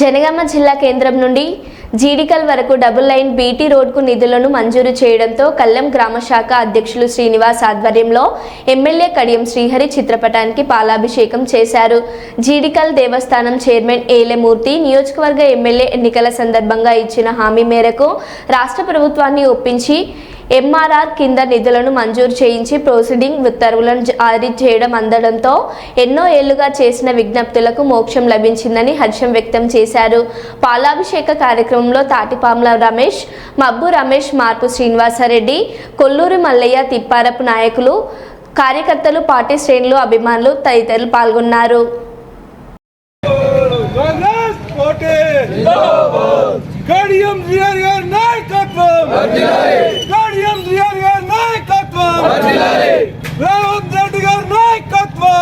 జనగామ జిల్లా కేంద్రం నుండి జీడికల్ వరకు డబుల్ లైన్ బీటీ రోడ్కు నిధులను మంజూరు చేయడంతో కళ్ళెం గ్రామ శాఖ అధ్యక్షులు శ్రీనివాస్ ఆధ్వర్యంలో ఎమ్మెల్యే కడియం శ్రీహరి చిత్రపటానికి పాలాభిషేకం చేశారు. జీడికల్ దేవస్థానం చైర్మన్ ఏలెమూర్తి నియోజకవర్గ ఎమ్మెల్యే ఎన్నికల సందర్భంగా ఇచ్చిన హామీ మేరకు రాష్ట్ర ప్రభుత్వాన్ని ఒప్పించి ఎంఆర్ఆర్ కింద నిధులను మంజూరు చేయించి ప్రొసీడింగ్ ఉత్తర్వులను జారీ చేయడం అందడంతో ఎన్నో ఏళ్ళుగా చేసిన విజ్ఞప్తులకు మోక్షం లభించిందని హర్షం వ్యక్తం చేశారు. పాలాభిషేక కార్యక్రమంలో తాటిపాముల రమేష్ మబ్బు రమేష్ మార్పు శ్రీనివాసరెడ్డి కొల్లూరు మల్లయ్య తిప్పారపు నాయకులు కార్యకర్తలు పార్టీ శ్రేణులు అభిమానులు తదితరులు పాల్గొన్నారు. నాయకత్వం కడియం జిఆర్ గారి నాయకత్వం రేవంత్ రెడ్డి గారి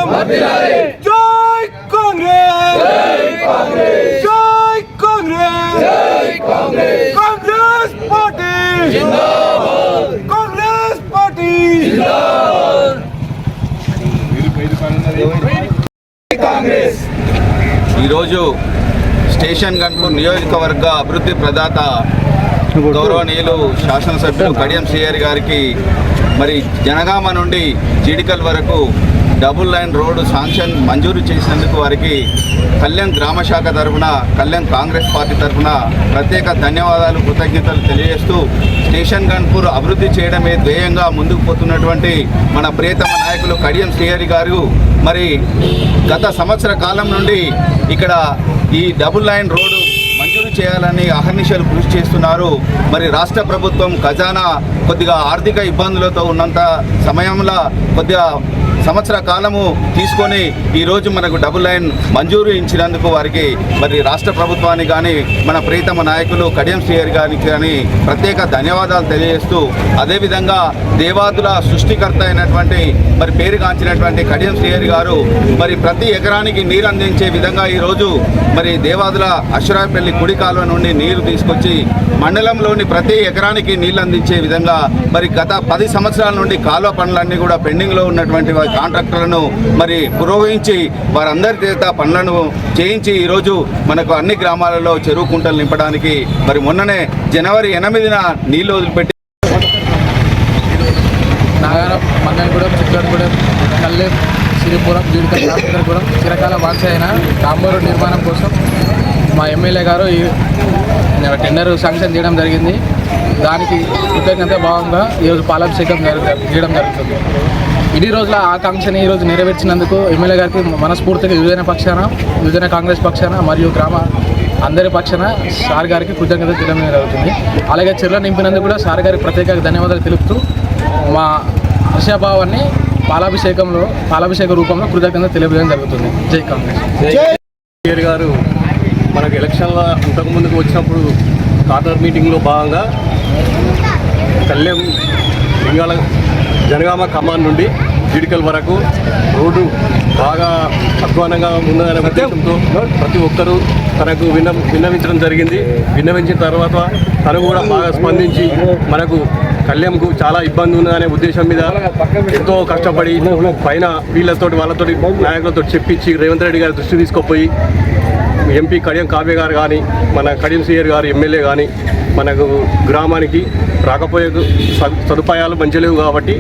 నాయకత్వం జై కాంగ్రెస్ జై కాంగ్రెస్ కాంగ్రెస్ పార్టీ కాంగ్రెస్ పార్టీ ఈరోజు స్టేషన్ గన్పూర్ నియోజకవర్గ అభివృద్ధి ప్రదాత గౌరవనీయులు శాసనసభ్యులు కడియం సిఆర్ గారికి మరి జనగామ నుండి జీడికల్ వరకు డబుల్ లైన్ రోడ్డు శాంక్షన్ మంజూరు చేసినందుకు వారికి కళ్యాణ్ గ్రామ శాఖ తరఫున కళ్యాణ్ కాంగ్రెస్ పార్టీ తరఫున ప్రత్యేక ధన్యవాదాలు కృతజ్ఞతలు తెలియజేస్తూ స్టేషన్ గన్పూర్ అభివృద్ధి చేయడమే ధ్యేయంగా ముందుకు పోతున్నటువంటి మన ప్రియతమ నాయకులు కడియం శ్రీహరి గారు. మరి గత సంవత్సర కాలం నుండి ఇక్కడ ఈ డబుల్ లైన్ రోడ్డు మంజూరు చేయాలని అహర్నిశలు కృషి చేస్తున్నారు. మరి రాష్ట్ర ప్రభుత్వం ఖజానా కొద్దిగా ఆర్థిక ఇబ్బందులతో ఉన్నంత సమయంలో కొద్దిగా సంవత్సర కాలము తీసుకొని ఈరోజు మనకు డబుల్ లైన్ మంజూరు ఇచ్చినందుకు వారికి మరి రాష్ట్ర ప్రభుత్వానికి కానీ మన ప్రీతమ నాయకులు కడియం శ్రీహరి గారికి కానీ ప్రత్యేక ధన్యవాదాలు తెలియజేస్తూ అదేవిధంగా దేవాదుల సృష్టికర్త అయినటువంటి మరి పేరుగాంచినటువంటి కడియం శ్రీహరి గారు మరి ప్రతి ఎకరానికి నీరు అందించే విధంగా ఈరోజు మరి దేవాదుల అశ్వరాయపల్లి కుడి కాలువ నుండి నీరు తీసుకొచ్చి మండలంలోని ప్రతి ఎకరానికి నీళ్ళు అందించే విధంగా మరి గత పది సంవత్సరాల నుండి కాలువ పనులన్నీ కూడా పెండింగ్లో ఉన్నటువంటి కాంట్రాక్టర్లను మరి పురోగమించి వారందరి చేత పనులను చేయించి ఈరోజు మనకు అన్ని గ్రామాలలో చెరువు కుంటలు నింపడానికి మరి మొన్ననే జనవరి ఎనిమిదిన నీళ్ళు వదిలిపెట్టి నాగారం మంగళగూడెం చిక్కడగూడెం కల్లెం సిరిపురం జీడికల్ రామచంద్రపురం చిరకాల వాంఛ అయిన డాంబరు నిర్మాణం కోసం మా ఎమ్మెల్యే గారు ఈ టెండర్ శాంక్షన్ చేయడం జరిగింది. దానికి కృతజ్ఞత భావంగా ఈరోజు పాలాభిషేకం జరుగు చేయడం జరుగుతుంది. ఇన్ని రోజుల ఆకాంక్షని ఈరోజు నెరవేర్చినందుకు ఎమ్మెల్యే గారికి మనస్ఫూర్తిగా యువజన పక్షాన యువజన కాంగ్రెస్ పక్షాన మరియు గ్రామ అందరి పక్షాన సార్ గారికి కృతజ్ఞత తెలియడం జరుగుతుంది అలాగే చెర్ల నింపినందుకు కూడా సార్ గారికి ప్రత్యేక ధన్యవాదాలు తెలుపుతూ మా హర్షాభావాన్ని పాలాభిషేకంలో పాలాభిషేక రూపంలో కృతజ్ఞత తెలియజేయడం జరుగుతుంది. జై కాంగ్రెస్. గారు మనకు ఎలక్షన్ల ఇంతకు ముందుకు వచ్చినప్పుడు కార్నర్ మీటింగ్లో భాగంగా కళ్యాణ్ లింగాల జనగామ కమాన్ నుండి జిడికల్ వరకు రోడ్డు బాగా అధ్వానంగా ఉన్నదనే ఉద్దేశంతో ప్రతి ఒక్కరూ తనకు విన్న విన్నవించడం జరిగింది. విన్నవించిన తర్వాత తను కూడా బాగా స్పందించి మనకు కళ్యాణ్కు చాలా ఇబ్బంది ఉన్నదనే ఉద్దేశం మీద ఎంతో కష్టపడి పైన వీళ్ళతోటి వాళ్ళతోటి నాయకులతో చెప్పించి రేవంత్ రెడ్డి గారి దృష్టి తీసుకుపోయి ఎంపీ కడియం కావ్య గారు కానీ మన కడియం సీఆర్ గారు ఎమ్మెల్యే కానీ మనకు గ్రామానికి రాకపోయే సదుపాయాలు మంచి లేవు కాబట్టి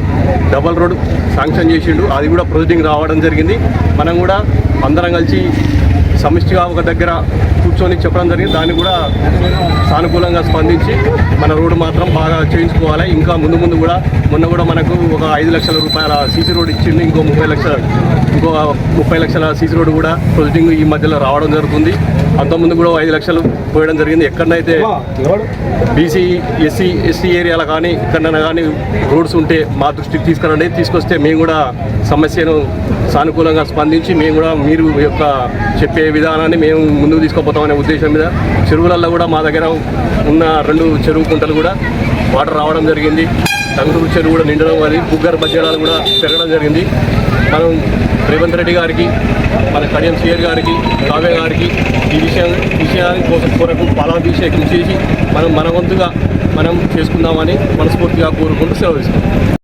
డబల్ రోడ్ శాంక్షన్ చేసిండు. అది కూడా ప్రొసీడింగ్ రావడం జరిగింది. మనం కూడా అందరం కలిసి సమిష్టిగా ఒక దగ్గర కూర్చొని చెప్పడం జరిగింది. దాన్ని కూడా సానుకూలంగా స్పందించి మన రోడ్డు మాత్రం బాగా చేయించుకోవాలి. ఇంకా ముందు ముందు కూడా మొన్న కూడా మనకు ఒక ఐదు లక్షల రూపాయల సీసీ రోడ్ ఇచ్చిండు. ఇంకో ముప్పై లక్షల ఇంకో ముప్పై లక్షల సీసీ రోడ్ కూడా ప్రొసీడింగ్ ఈ మధ్యలో రావడం జరుగుతుంది. అంతకుముందు కూడా ఐదు లక్షలు పోయడం జరిగింది. ఎక్కడనైతే బీసీ ఎస్సీ ఎస్సీ ఏరియాలో కానీ ఎక్కడైనా కానీ రోడ్స్ ఉంటే మా దృష్టికి తీసుకురండి. తీసుకొస్తే మేము కూడా సమస్యను సానుకూలంగా స్పందించి మేము కూడా మీరు యొక్క చెప్పే విధానాన్ని మేము ముందుకు తీసుకుపోతామనే ఉద్దేశం మీద చెరువులలో కూడా మా దగ్గర ఉన్న రెండు చెరువు కుంటలు కూడా వాటర్ రావడం జరిగింది. టంగుటూరు చెరువు కూడా నిండడం అది బుగ్గర్ బజ్జడాలు కూడా పెరగడం జరిగింది. మనం రేవంత్ రెడ్డి గారికి మన కడియం సీఆర్ గారికి కావ్య గారికి ఈ విషయం విషయాన్ని కోసం కొరకు పాలాభిషేకం చేసి మనం మన వంతుగా మనం చేసుకుందామని మనస్ఫూర్తిగా కోరుకుంటూ సెలవు